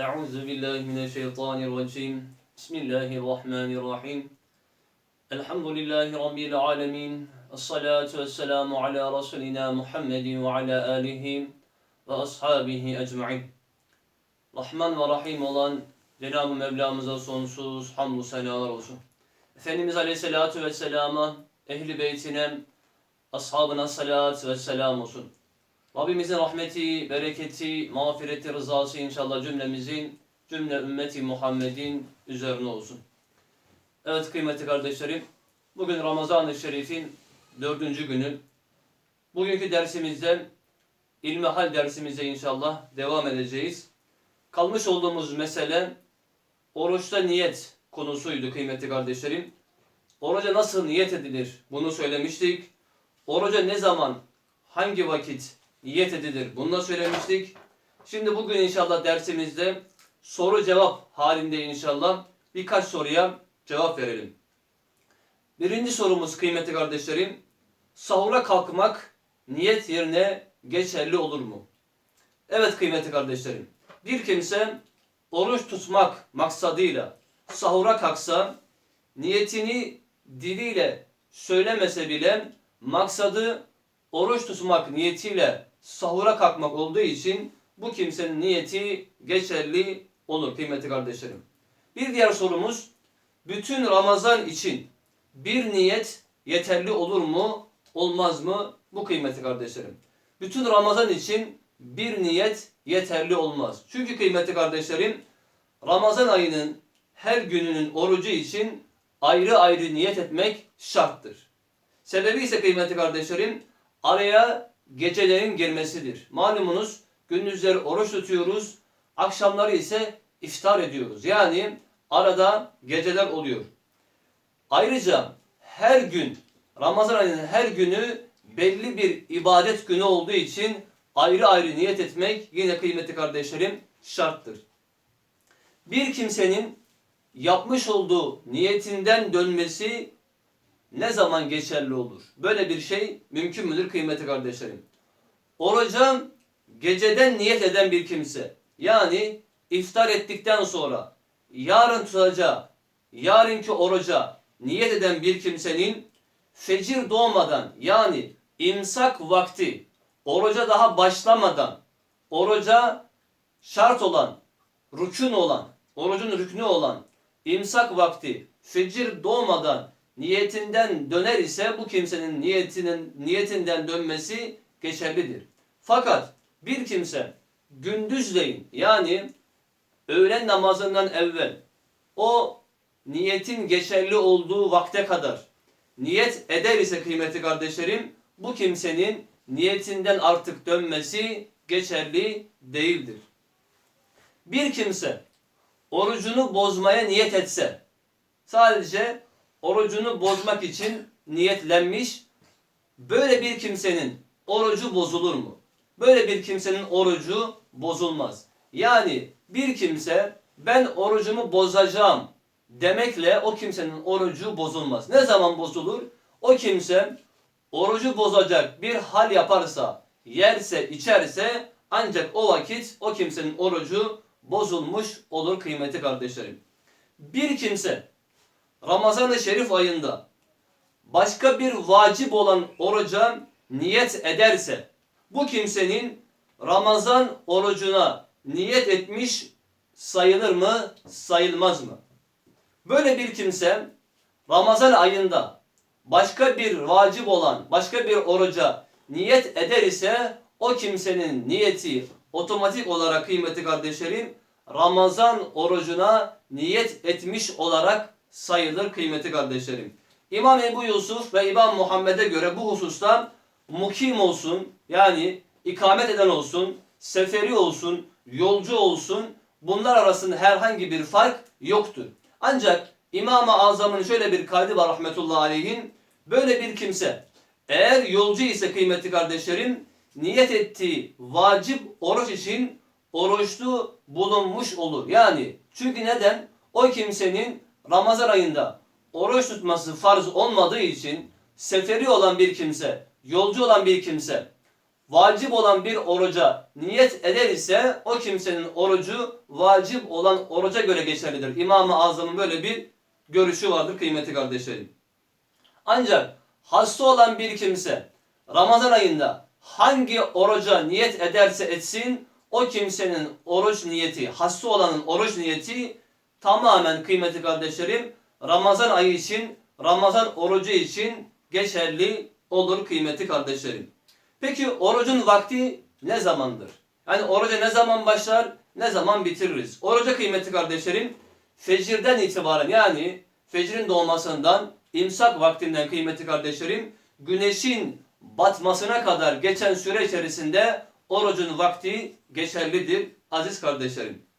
Euzu billahi mineşşeytanirracim. Bismillahirrahmanirrahim. Elhamdülillahi rabbil alamin. Essalatu vesselamu ala rasulina Muhammedin ve ala alihi ve ashabihi ecmaîn. Rahman ve Rahim olan Cenab-ı Mevlamıza sonsuz hamdü senalar olsun. Efendimiz Aleyhisselatü Vesselam'a, Ehli Beytine, Ashabına salat ve selam olsun. Rabbimizin rahmeti, bereketi, mağfireti, rızası inşallah cümlemizin, cümle ümmeti Muhammed'in üzerine olsun. Evet kıymetli kardeşlerim, bugün Ramazan-ı Şerif'in dördüncü günü. Bugünkü dersimizde, ilmihal dersimize inşallah devam edeceğiz. Kalmış olduğumuz mesele, oruçta niyet konusuydu kıymetli kardeşlerim. Oruca nasıl niyet edilir? Bunu söylemiştik. Oruca ne zaman, hangi vakit niyet edilir? Bunu da söylemiştik. Şimdi bugün inşallah dersimizde soru cevap halinde inşallah birkaç soruya cevap verelim. Birinci sorumuz kıymetli kardeşlerim. Sahura kalkmak niyet yerine geçerli olur mu? Evet kıymetli kardeşlerim. Bir kimse oruç tutmak maksadıyla sahura kalksa niyetini diliyle söylemese bile maksadı oruç tutmak niyetiyle sahura kalkmak olduğu için bu kimsenin niyeti geçerli olur kıymetli kardeşlerim. Bir diğer sorumuz bütün Ramazan için bir niyet yeterli olur mu olmaz mı bu kıymetli kardeşlerim. Bütün Ramazan için bir niyet yeterli olmaz. Çünkü kıymetli kardeşlerim Ramazan ayının her gününün orucu için ayrı ayrı niyet etmek şarttır. Sebebi ise kıymetli kardeşlerim araya gecelerin girmesidir. Malumunuz gündüzleri oruç tutuyoruz, akşamları ise iftar ediyoruz. Yani arada geceler oluyor. Ayrıca her gün Ramazan ayının her günü belli bir ibadet günü olduğu için ayrı ayrı niyet etmek yine kıymetli kardeşlerim şarttır. Bir kimsenin yapmış olduğu niyetinden dönmesi ne zaman geçerli olur? Böyle bir şey mümkün müdür kıymetli kardeşlerim? Oruca geceden niyet eden bir kimse yani iftar ettikten sonra yarın tutacağı yarınki oruca niyet eden bir kimsenin fecir doğmadan yani imsak vakti oruca daha başlamadan oruca şart olan, rükün olan, orucun rüknü olan imsak vakti fecir doğmadan niyetinden döner ise bu kimsenin niyetinin niyetinden dönmesi geçerlidir. Fakat bir kimse gündüzleyin yani öğlen namazından evvel o niyetin geçerli olduğu vakte kadar niyet eder ise kıymetli kardeşlerim bu kimsenin niyetinden artık dönmesi geçerli değildir. Bir kimse orucunu bozmaya niyet etse sadece orucunu bozmak için niyetlenmiş böyle bir kimsenin orucu bozulur mu? Böyle bir kimsenin orucu bozulmaz. Yani bir kimse ben orucumu bozacağım demekle o kimsenin orucu bozulmaz. Ne zaman bozulur? O kimse orucu bozacak bir hal yaparsa, yerse, içerse ancak o vakit o kimsenin orucu bozulmuş olur kıymeti kardeşlerim. Bir kimse Ramazan-ı Şerif ayında başka bir vacip olan oruca niyet ederse bu kimsenin Ramazan orucuna niyet etmiş sayılır mı, sayılmaz mı? Böyle bir kimse Ramazan ayında başka bir vacip olan başka bir oruca niyet eder ise o kimsenin niyeti otomatik olarak kıymeti kardeşlerim Ramazan orucuna niyet etmiş olarak sayılır kıymeti kardeşlerim. İmam Ebu Yusuf ve İmam Muhammed'e göre bu hususta mukim olsun yani ikamet eden olsun, seferi olsun, yolcu olsun bunlar arasında herhangi bir fark yoktur. Ancak İmam-ı Azam'ın şöyle bir kaydı var rahmetullahi aleyhin. Böyle bir kimse eğer yolcu ise kıymetli kardeşlerim niyet ettiği vacip oruç için oruçlu bulunmuş olur. Yani çünkü neden? O kimsenin Ramazan ayında oruç tutması farz olmadığı için seferi olan bir kimse, yolcu olan bir kimse vacip olan bir oruca niyet eder ise o kimsenin orucu vacip olan oruca göre geçerlidir. İmam-ı Azam'ın böyle bir görüşü vardır kıymetli kardeşlerim. Ancak hasta olan bir kimse Ramazan ayında hangi oruca niyet ederse etsin o kimsenin oruç niyeti, hasta olanın oruç niyeti tamamen kıymetli kardeşlerim Ramazan ayı için, Ramazan orucu için geçerli olur kıymetli kardeşlerim. Peki orucun vakti ne zamandır? Yani oruca ne zaman başlar, ne zaman bitiririz? Oruca kıymetli kardeşlerim fecirden itibaren yani fecrin doğmasından imsak vaktinden kıymetli kardeşlerim güneşin batmasına kadar geçen süre içerisinde orucun vakti geçerlidir aziz kardeşlerim.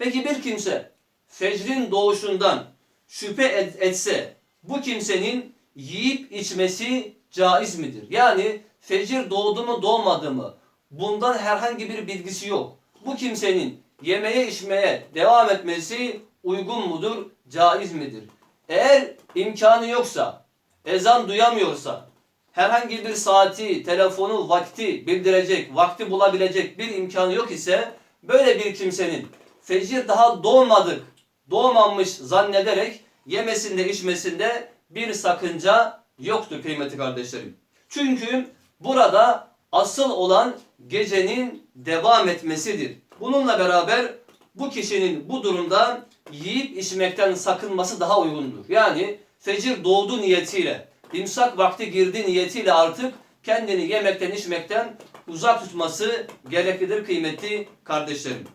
Peki bir kimse fecrin doğuşundan şüphe et- etse bu kimsenin yiyip içmesi caiz midir? Yani fecir doğdu mu doğmadı mı bundan herhangi bir bilgisi yok. Bu kimsenin yemeye içmeye devam etmesi uygun mudur, caiz midir? Eğer imkanı yoksa, ezan duyamıyorsa, herhangi bir saati, telefonu, vakti bildirecek, vakti bulabilecek bir imkanı yok ise böyle bir kimsenin fecir daha doğmadık, doğmamış zannederek yemesinde içmesinde bir sakınca yoktur kıymetli kardeşlerim. Çünkü burada asıl olan gecenin devam etmesidir. Bununla beraber bu kişinin bu durumda yiyip içmekten sakınması daha uygundur. Yani fecir doğdu niyetiyle, imsak vakti girdi niyetiyle artık kendini yemekten içmekten uzak tutması gereklidir kıymetli kardeşlerim.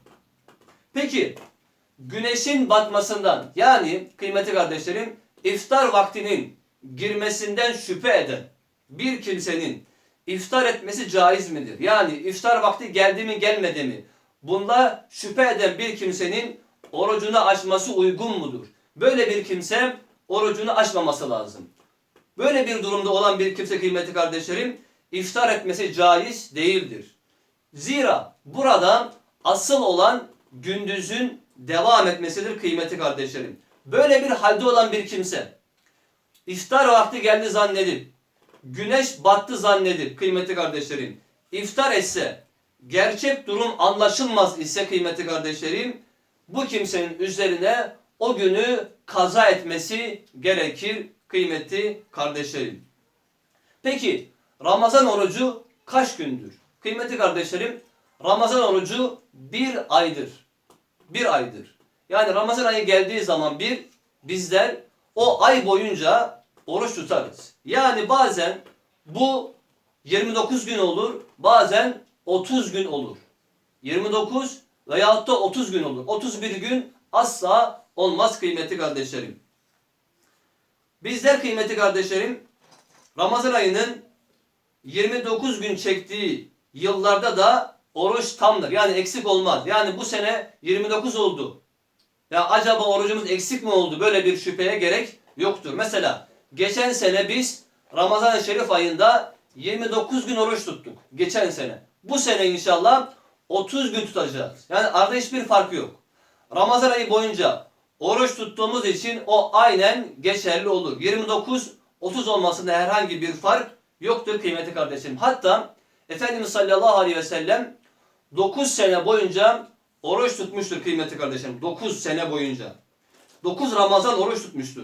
Peki güneşin batmasından yani kıymetli kardeşlerim iftar vaktinin girmesinden şüphe eden bir kimsenin iftar etmesi caiz midir? Yani iftar vakti geldi mi gelmedi mi? Bunda şüphe eden bir kimsenin orucunu açması uygun mudur? Böyle bir kimse orucunu açmaması lazım. Böyle bir durumda olan bir kimse kıymetli kardeşlerim iftar etmesi caiz değildir. Zira burada asıl olan gündüzün devam etmesidir kıymetli kardeşlerim. Böyle bir halde olan bir kimse iftar vakti geldi zannedip güneş battı zannedip kıymetli kardeşlerim iftar etse gerçek durum anlaşılmaz ise kıymetli kardeşlerim bu kimsenin üzerine o günü kaza etmesi gerekir kıymetli kardeşlerim. Peki Ramazan orucu kaç gündür? Kıymetli kardeşlerim Ramazan orucu bir aydır. Bir aydır. Yani Ramazan ayı geldiği zaman bir bizler o ay boyunca oruç tutarız. Yani bazen bu 29 gün olur, bazen 30 gün olur. 29 veyahut da 30 gün olur. 31 gün asla olmaz kıymetli kardeşlerim. Bizler kıymetli kardeşlerim Ramazan ayının 29 gün çektiği yıllarda da oruç tamdır. Yani eksik olmaz. Yani bu sene 29 oldu. Ya acaba orucumuz eksik mi oldu? Böyle bir şüpheye gerek yoktur. Mesela geçen sene biz Ramazan-ı Şerif ayında 29 gün oruç tuttuk. Geçen sene. Bu sene inşallah 30 gün tutacağız. Yani arada hiçbir farkı yok. Ramazan ayı boyunca oruç tuttuğumuz için o aynen geçerli olur. 29 30 olmasında herhangi bir fark yoktur kıymetli kardeşim. Hatta Efendimiz sallallahu aleyhi ve sellem 9 sene boyunca oruç tutmuştur kıymetli kardeşim. 9 sene boyunca. 9 Ramazan oruç tutmuştur.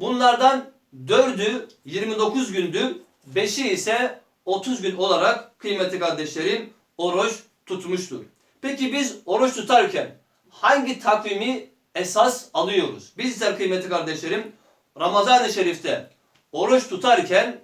Bunlardan 4'ü 29 gündü, 5'i ise 30 gün olarak kıymetli kardeşlerim oruç tutmuştur. Peki biz oruç tutarken hangi takvimi esas alıyoruz? Bizler kıymetli kardeşlerim Ramazan-ı Şerif'te oruç tutarken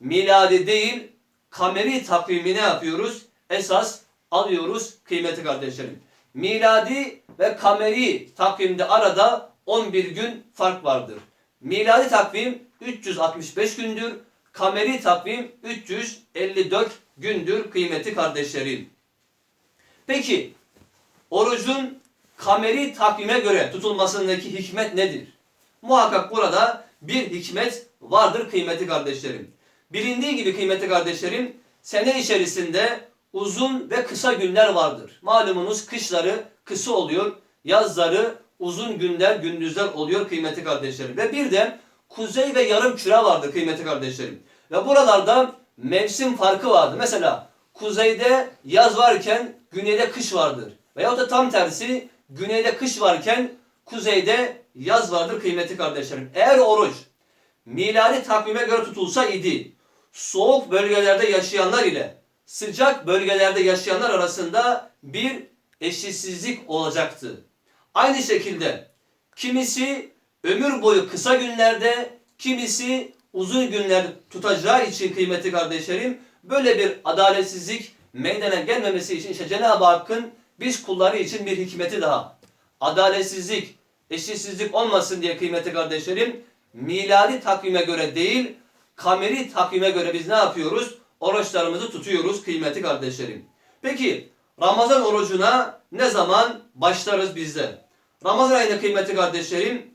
miladi değil kameri takvimi ne yapıyoruz? Esas alıyoruz kıymetli kardeşlerim. Miladi ve kameri takvimde arada 11 gün fark vardır. Miladi takvim 365 gündür. Kameri takvim 354 gündür kıymetli kardeşlerim. Peki orucun kameri takvime göre tutulmasındaki hikmet nedir? Muhakkak burada bir hikmet vardır kıymetli kardeşlerim. Bilindiği gibi kıymetli kardeşlerim sene içerisinde uzun ve kısa günler vardır. Malumunuz kışları kısa oluyor, yazları uzun günler, gündüzler oluyor kıymetli kardeşlerim. Ve bir de kuzey ve yarım küre vardır kıymetli kardeşlerim. Ve buralarda mevsim farkı vardır. Mesela kuzeyde yaz varken güneyde kış vardır. Veyahut da tam tersi güneyde kış varken kuzeyde yaz vardır kıymetli kardeşlerim. Eğer oruç miladi takvime göre tutulsa idi soğuk bölgelerde yaşayanlar ile sıcak bölgelerde yaşayanlar arasında bir eşitsizlik olacaktı. Aynı şekilde kimisi ömür boyu kısa günlerde, kimisi uzun günler tutacağı için kıymetli kardeşlerim böyle bir adaletsizlik meydana gelmemesi için işte Cenab-ı Hakk'ın biz kulları için bir hikmeti daha. Adaletsizlik, eşitsizlik olmasın diye kıymetli kardeşlerim miladi takvime göre değil kameri takvime göre biz ne yapıyoruz? Oruçlarımızı tutuyoruz kıymetli kardeşlerim. Peki Ramazan orucuna ne zaman başlarız bizler? Ramazan ayında kıymetli kardeşlerim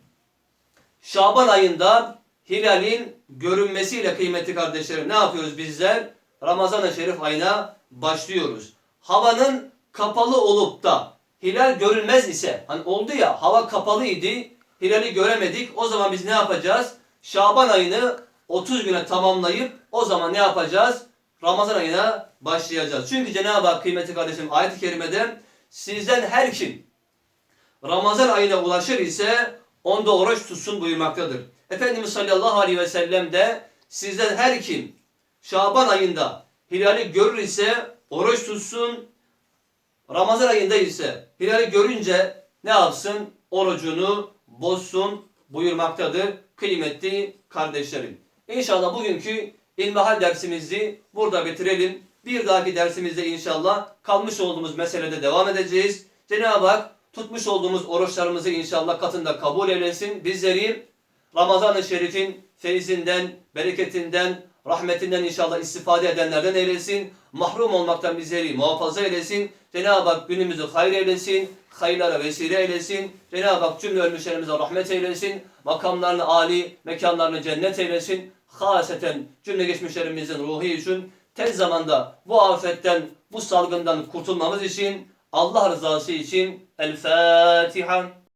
Şaban ayında hilalin görünmesiyle kıymetli kardeşlerim ne yapıyoruz bizler? Ramazan-ı Şerif ayına başlıyoruz. Havanın kapalı olup da hilal görünmez ise hani oldu ya hava kapalı idi hilali göremedik o zaman biz ne yapacağız? Şaban ayını 30 güne tamamlayıp o zaman ne yapacağız? Ramazan ayına başlayacağız. Çünkü Cenab-ı Hak kıymetli kardeşim ayet-i kerimede sizden her kim Ramazan ayına ulaşır ise onda oruç tutsun buyurmaktadır. Efendimiz sallallahu aleyhi ve sellem de sizden her kim Şaban ayında hilali görür ise oruç tutsun. Ramazan ayında ise hilali görünce ne yapsın? Orucunu bozsun buyurmaktadır kıymetli kardeşlerim. İnşallah bugünkü ilmihal dersimizi burada bitirelim. Bir dahaki dersimizde inşallah kalmış olduğumuz meselede devam edeceğiz. Cenab-ı Hak tutmuş olduğumuz oruçlarımızı inşallah katında kabul eylesin. Bizleri Ramazan-ı Şerif'in feyzinden, bereketinden, rahmetinden inşallah istifade edenlerden eylesin. Mahrum olmaktan bizleri muhafaza eylesin. Cenab-ı Hak günümüzü hayır eylesin. Hayırlara vesile eylesin. Cenab-ı Hak cümle ölmüşlerimize rahmet eylesin. Makamlarını âli, mekanlarını cennet eylesin. Haseten cümle geçmişlerimizin ruhu için tez zamanda bu afetten, bu salgından kurtulmamız için Allah rızası için El Fatiha.